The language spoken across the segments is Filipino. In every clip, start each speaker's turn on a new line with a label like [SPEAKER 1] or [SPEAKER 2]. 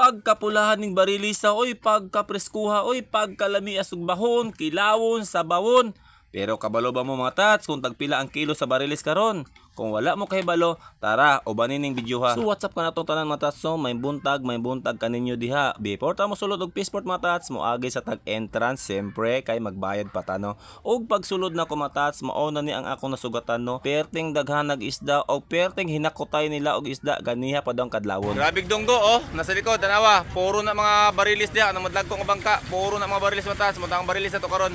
[SPEAKER 1] pagkapulahan ning barilisa oy pagkapreskuha oy pagkalami asug bahon kilawon sabawon pero kabalo ba mo mga tats kung tagpila ang kilo sa barilis karon kung wala mo kay balo tara ubanin ning video ha. So what's up ka na tong tanan mga tats no? May buntag may buntag kaninyo diha before ta mo sulod og passport mga tats mo agi sa tag entrance siyempre kay magbayad pa ta no? Og pagsulod na ko mga tats mao na ni ang akong nasugatan no? Perting daghan nag isda o perting hinakutay nila og isda ganiha pa daw ang kadlawon.
[SPEAKER 2] Grabig donggo oh, nasa likod, tanawa. Puro na mga barilis diha, ano madlag ko nga bangka. Puro na mga barilis mataas, mo ang barilis na to karon.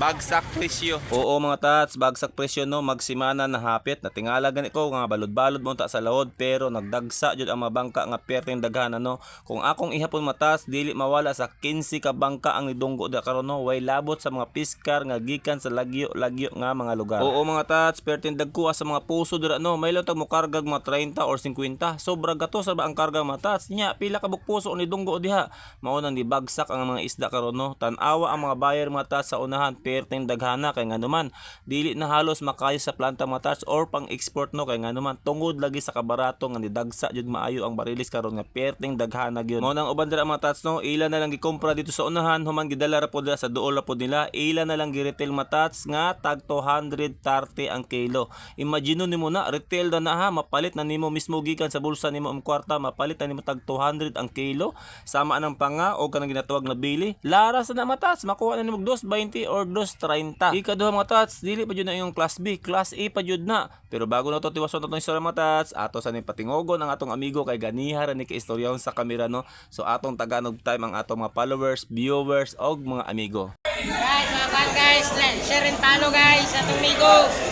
[SPEAKER 2] Bagsak presyo.
[SPEAKER 1] Oo mga tats, bagsak presyo no, magsimana na hapit. Natingala gani ko nga balod-balod mo ta sa laod pero nagdagsa jud ang mga bangka nga perting daghan no. Kung akong ihapon matas dili mawala sa 15 ka bangka ang nidunggo da karon no, way labot sa mga piskar nga gikan sa lagyo-lagyo nga mga lugar. Oo mga tats, perting dagkuha sa mga puso dira no, may tag mo kargag mga 30 or 50. Sobra gato sa ba ang karga mga tats? Nya pila ka buk puso ni dunggo diha. Mao nang di bagsak ang mga isda karon no. Tan-awa ang mga buyer mga tats sa unahan perting daghana kay nganuman dili na halos makayo sa planta mga tats or pang export no kay nganuman tungod lagi sa kabarato nga nidagsa jud maayo ang barilis karon nga perting daghana gyud. Mao nang uban dira mga tats no ila na lang gikompra dito sa unahan. Human gidala ra pod sa duol ra pod nila. Ila na lang gi-retail nga tag 230 ang kilo. Imagine nimo na retail na ha mapalit na nimo mismo gikan sa bulsa nimo ang kwarta mapalit na nimo tag 200 ang kilo. Sama anang panga o kanang ginatawag na bili. Laras na matas makuha na nimo 220 or 230 ikaduha mga tats dili pa jud na yung class B class A pa jud na. Pero bago na to tiwason natong istorya mga tats. Ato sa ni patingogon ang atong amigo kay ganiha ra ni kay istoryaon sa kamera no? So atong taganog time ang atong mga followers viewers og mga amigo.
[SPEAKER 3] Guys, mga kan guys, share and follow guys sa itong migo.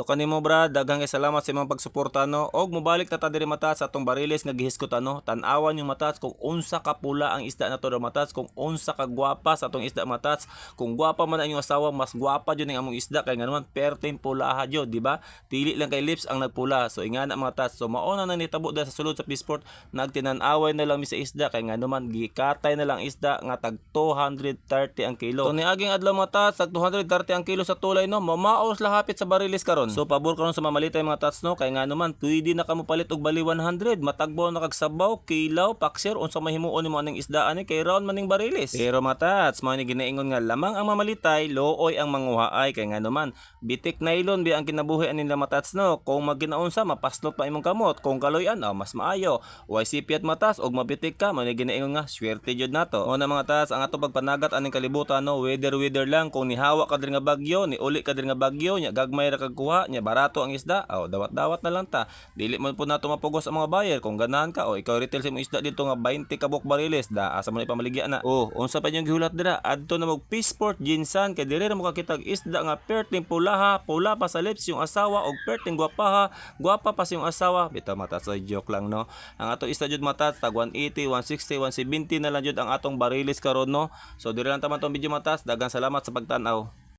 [SPEAKER 1] So kanimo brad, daghang salamat sa imong pagsuporta no. Og mobalik ta diri mata sa atong bariles nga gihiskot ano. Tan-awan yung matats kung unsa ka pula ang isda nato do matats, kung unsa ka gwapa sa atong isda matats. Kung gwapa man ang asawa, mas gwapa jud ang among isda kay nganuman pertin pula ha jud, di ba? Dili lang kay lips ang nagpula. So ingana mga tats. So mao na nitabo dahil sa sulod sa Pisport, nagtinan-away na lang mi sa isda kay nganuman gikatay na lang isda nga tag 230 ang kilo. So niaging adlaw mga tats, tag 230 ang kilo sa tulay no. Mamaos lahapit sa bariles karon. So pabor karon sa mamalitay mga tats no kay nga naman pwede na kamo palit og bali 100 matagbaw na kag sabaw, kilaw, paksir unsa mahimuon nimo aning isdaan ni kay round maning bariles. Pero mga tats, mao ni ginaingon nga lamang ang mamalitay, looy ang manguhaay kay nga naman bitik nylon bi ang kinabuhi anin mga tats no. Kung maginaunsa mapaslot pa imong kamot, kung kaloyan oh, mas maayo. Way sipiat matas og mabitik ka, mao ni ginaingon nga swerte jud nato. O na mga tats, ang ato pagpanagat aning kalibutan no, weather weather lang kung nihawa ka diri nga bagyo, ni uli ka diri nga bagyo, nya gagmay ra kag kuha, nya barato ang isda. Oh, dawat-dawat na lang ta. Dili man po nato mapugos ang mga buyer kung ganahan ka o ikaw retail sa imong isda dito nga 20 kabok bariles da asa man ipamaligya na. Oh, unsa pa yung gihulat dira? Adto na mag Peaceport Jinsan kay diri ra mo kakitag isda nga perting pulaha, pula pa sa lips yung asawa og perting gwapaha, gwapa pa sa yung asawa. Bitaw mata sa joke lang no. Ang ato isda jud mata tag 180, 160, 170 na lang jud ang atong bariles karon no. So diri lang taman tong video matas. Dagang salamat sa pagtan-aw.